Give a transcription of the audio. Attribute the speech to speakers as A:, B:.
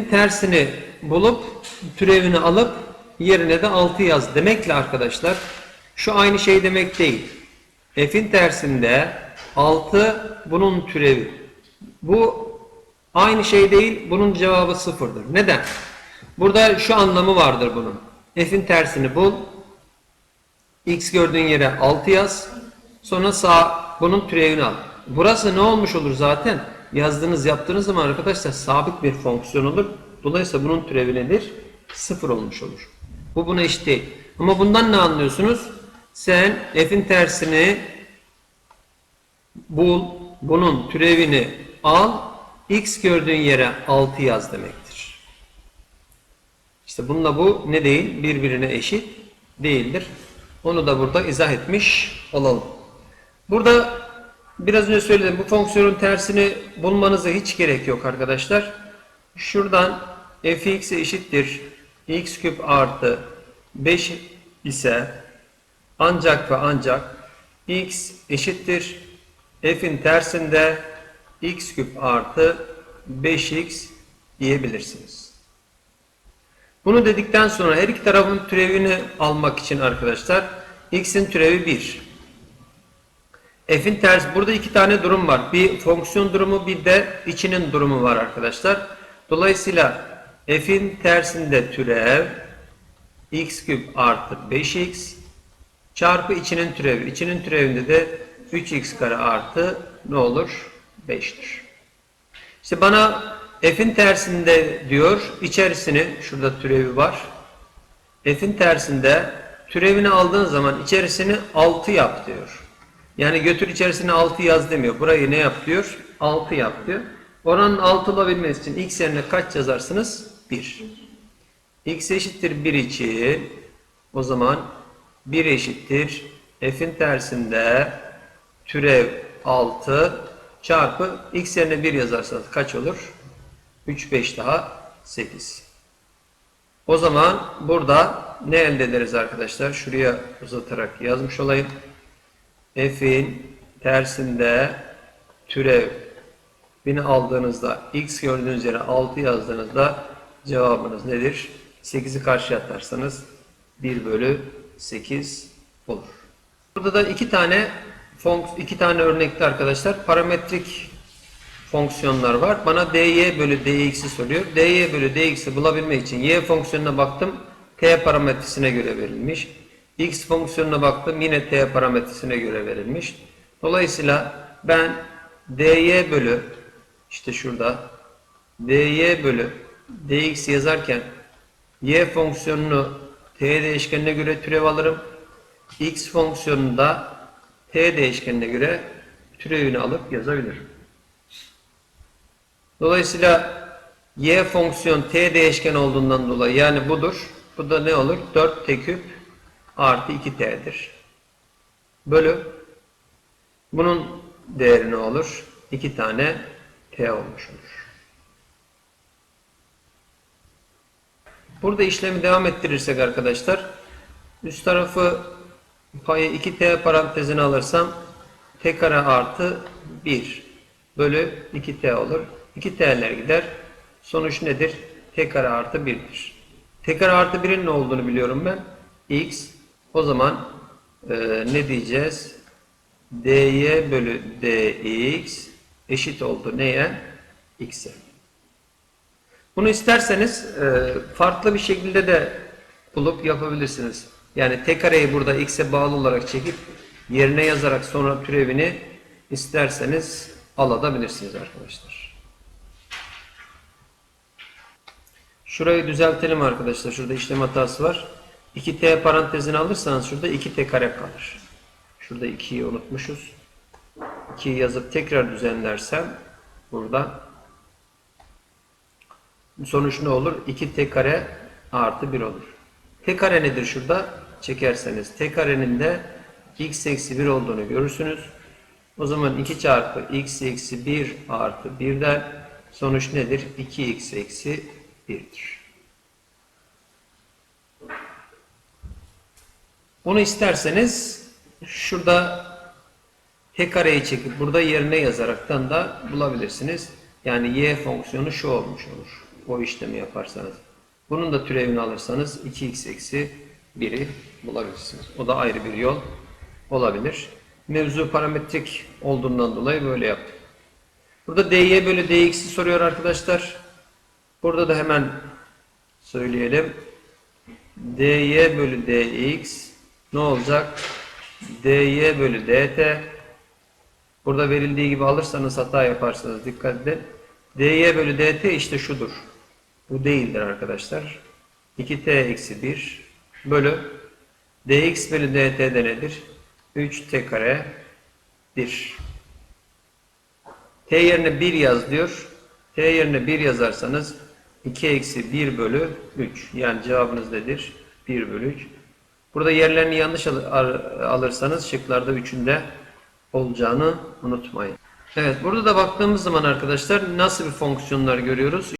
A: tersini bulup türevini alıp yerine de 6 yaz demekle arkadaşlar şu aynı şey demek değil. F'in tersinde 6 bunun türevi. Bu aynı şey değil. Bunun cevabı sıfırdır. Neden? Burada şu anlamı vardır bunun. F'in tersini bul. X gördüğün yere 6 yaz. Sonra sağ bunun türevini al. Burası ne olmuş olur zaten? Yazdığınız yaptığınız zaman arkadaşlar sabit bir fonksiyon olur. Dolayısıyla bunun türevi nedir? Sıfır olmuş olur. Bu buna eşit değil. Ama bundan ne anlıyorsunuz? Sen f'in tersini bul, bunun türevini al, x gördüğün yere 6 yaz demektir. İşte bununla bu ne değil? Birbirine eşit değildir. Onu da burada izah etmiş olalım. Burada biraz önce söyledim bu fonksiyonun tersini bulmanıza hiç gerek yok arkadaşlar. Şuradan fx eşittir x küp artı 5 ise ancak ve ancak x eşittir f'in tersinde x küp artı 5x diyebilirsiniz. Bunu dedikten sonra her iki tarafın türevini almak için arkadaşlar x'in türevi 1. F'in tersi burada iki tane durum var. Bir fonksiyon durumu bir de içinin durumu var arkadaşlar. Dolayısıyla f'in tersinde türev x küp artı 5x çarpı içinin türevi. İçinin türevinde de 3x kare artı ne olur? 5'tir. İşte bana f'in tersinde diyor içerisini şurada türevi var. F'in tersinde türevini aldığın zaman içerisini 6 yap diyor. Yani götür içerisine 6 yaz demiyor. Burayı ne yap diyor? 6 yap diyor. Oranın 6 olabilmesi için x yerine kaç yazarsınız? 1. x eşittir 1 için o zaman 1 eşittir f'in tersinde türev 6 çarpı x yerine 1 yazarsanız kaç olur? 3, 5 daha 8. O zaman burada ne elde ederiz arkadaşlar? Şuraya uzatarak yazmış olayım. F'in tersinde türev bini aldığınızda x gördüğünüz yere 6 yazdığınızda cevabınız nedir? 8'i karşıya atarsanız 1 bölü 8 olur. Burada da iki tane iki tane örnekte arkadaşlar parametrik fonksiyonlar var. Bana dy bölü dx'i soruyor. dy bölü dx'i bulabilmek için y fonksiyonuna baktım. t parametresine göre verilmiş. X fonksiyonuna baktım. Yine t parametresine göre verilmiş. Dolayısıyla ben dy bölü işte şurada dy bölü dx yazarken y fonksiyonunu t değişkenine göre türev alırım. x fonksiyonunu da t değişkenine göre türevini alıp yazabilirim. Dolayısıyla y fonksiyon t değişken olduğundan dolayı yani budur. Bu da ne olur? 4t küp artı 2t'dir. Bölü bunun değeri ne olur? 2 tane t olmuş olur. Burada işlemi devam ettirirsek arkadaşlar üst tarafı payı 2t parantezine alırsam t kare artı 1 bölü 2t olur. 2t'ler gider. Sonuç nedir? t kare artı 1'dir. t kare artı 1'in ne olduğunu biliyorum ben. x. O zaman e, ne diyeceğiz? dy bölü dx eşit oldu neye? x'e. Bunu isterseniz e, farklı bir şekilde de bulup yapabilirsiniz. Yani t kareyi burada x'e bağlı olarak çekip yerine yazarak sonra türevini isterseniz alabilirsiniz arkadaşlar. Şurayı düzeltelim arkadaşlar. Şurada işlem hatası var. 2t parantezini alırsanız şurada 2t kare kalır. Şurada 2'yi unutmuşuz. 2'yi yazıp tekrar düzenlersem burada sonuç ne olur? 2t kare artı 1 olur. t kare nedir şurada? Çekerseniz t karenin de x eksi 1 olduğunu görürsünüz. O zaman 2 çarpı x eksi 1 artı 1'den sonuç nedir? 2x eksi 1'dir. Bunu isterseniz şurada t kareyi çekip burada yerine yazaraktan da bulabilirsiniz. Yani y fonksiyonu şu olmuş olur. o işlemi yaparsanız. Bunun da türevini alırsanız 2x eksi 1'i bulabilirsiniz. O da ayrı bir yol olabilir. Mevzu parametrik olduğundan dolayı böyle yaptık. Burada dy bölü dx'i soruyor arkadaşlar. Burada da hemen söyleyelim. dy bölü dx ne olacak? dy bölü dt Burada verildiği gibi alırsanız hata yaparsanız dikkat edin. dy bölü dt işte şudur. Bu değildir arkadaşlar. 2t eksi 1 bölü dx bölü dt de nedir? 3t kare 1. t yerine 1 yaz diyor. t yerine 1 yazarsanız 2 eksi 1 bölü 3. Yani cevabınız nedir? 1 bölü 3. Burada yerlerini yanlış al- al- alırsanız şıklarda 3'ün de olacağını unutmayın. Evet burada da baktığımız zaman arkadaşlar nasıl bir fonksiyonlar görüyoruz?